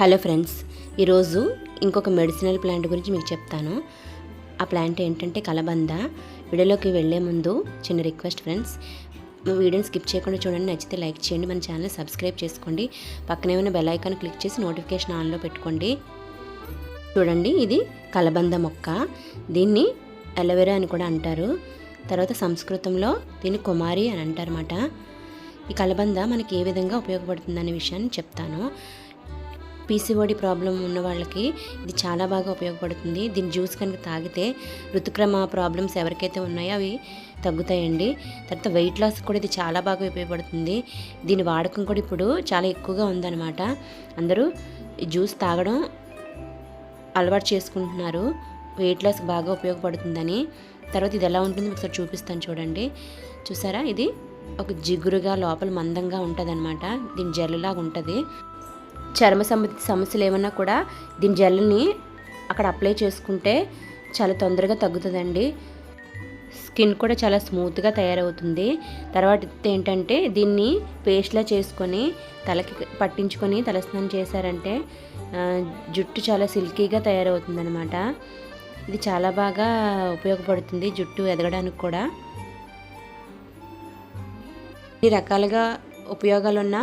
Hello friends ఈరోజు ఇంకొక medicinal plant గురించి మీకు చెప్తాను. ఆ ప్లాంట్ ఏంటంటే కలబంద. వీడియోలోకి వెళ్ళే ముందు చిన్న రిక్వెస్ట్ ఫ్రెండ్స్ వీడియోని స్కిప్ చేయకుండా చూడండి నచ్చితే లైక్ చేయండి మన ఛానల్ సబ్స్క్రైబ్ చేసుకోండి. పక్కనే ఉన్న బెల్ ఐకాన్ క్లిక్ చేసి నోటిఫికేషన్ ఆన్లో పెట్టుకోండి. చూడండి ఇది కలబంద మొక్క. దీన్ని అలోవెరా అని కూడా అంటారు. తర్వాత సంస్కృతంలో దీన్ని కుమారి అని అంటారన్నమాట. ఈ కలబంద మనకి ఏ విధంగా ఉపయోగపడుతుంది అనే విషయాన్ని చెప్తాను. పీసీఓడి ప్రాబ్లం ఉన్న వాళ్ళకి ఇది చాలా బాగా ఉపయోగపడుతుంది. దీని జ్యూస్ కనుక తాగితే ఋతుక్రమ ప్రాబ్లమ్స్ ఎవరికైతే ఉన్నాయో అవి తగ్గుతాయండి. తర్వాత వెయిట్ లాస్ కూడా ఇది చాలా బాగా ఉపయోగపడుతుంది. దీని వాడకం కూడా ఇప్పుడు చాలా ఎక్కువగా ఉందన్నమాట. అందరూ ఈ జ్యూస్ తాగడం అలవాటు చేసుకుంటున్నారు. వెయిట్ లాస్ బాగా ఉపయోగపడుతుందని. తర్వాత ఇది ఎలా ఉంటుందో ఒకసారి చూపిస్తాను చూడండి. చూసారా? ఇది ఒక జిగురుగా లోపల మందంగా ఉంటుంది అనమాట దీని జెల్లులాగా ఉంటుంది. చర్మ సంబంధిత సమస్యలు ఏమన్నా కూడా దీని జెల్ని అక్కడ అప్లై చేసుకుంటే చాలా తొందరగా తగ్గుతుందండి. స్కిన్ కూడా చాలా స్మూత్గా తయారవుతుంది. తర్వాత ఏంటంటే దీన్ని పేస్ట్లా చేసుకొని తలకి పట్టించుకొని తలస్నానం చేశారంటే జుట్టు చాలా సిల్కీగా తయారవుతుంది అనమాట ఇది చాలా బాగా ఉపయోగపడుతుంది జుట్టు ఎదగడానికి కూడా. ఈ రకాలుగా ఉపయోగాలున్న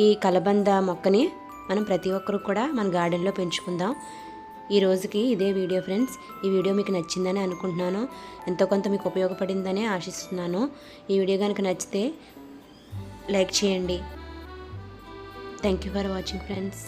ఈ కలబంద మొక్కని మనం ప్రతి ఒక్కరు కూడా మన గార్డెన్లో పెంచుకుందాం. ఈ రోజుకి ఇదే వీడియో ఫ్రెండ్స్. ఈ వీడియో మీకు నచ్చిందని అనుకుంటున్నాను. ఎంతో కొంత మీకు ఉపయోగపడిందని ఆశిస్తున్నాను. ఈ వీడియో కనుక నచ్చితే లైక్ చేయండి. Thank you for watching friends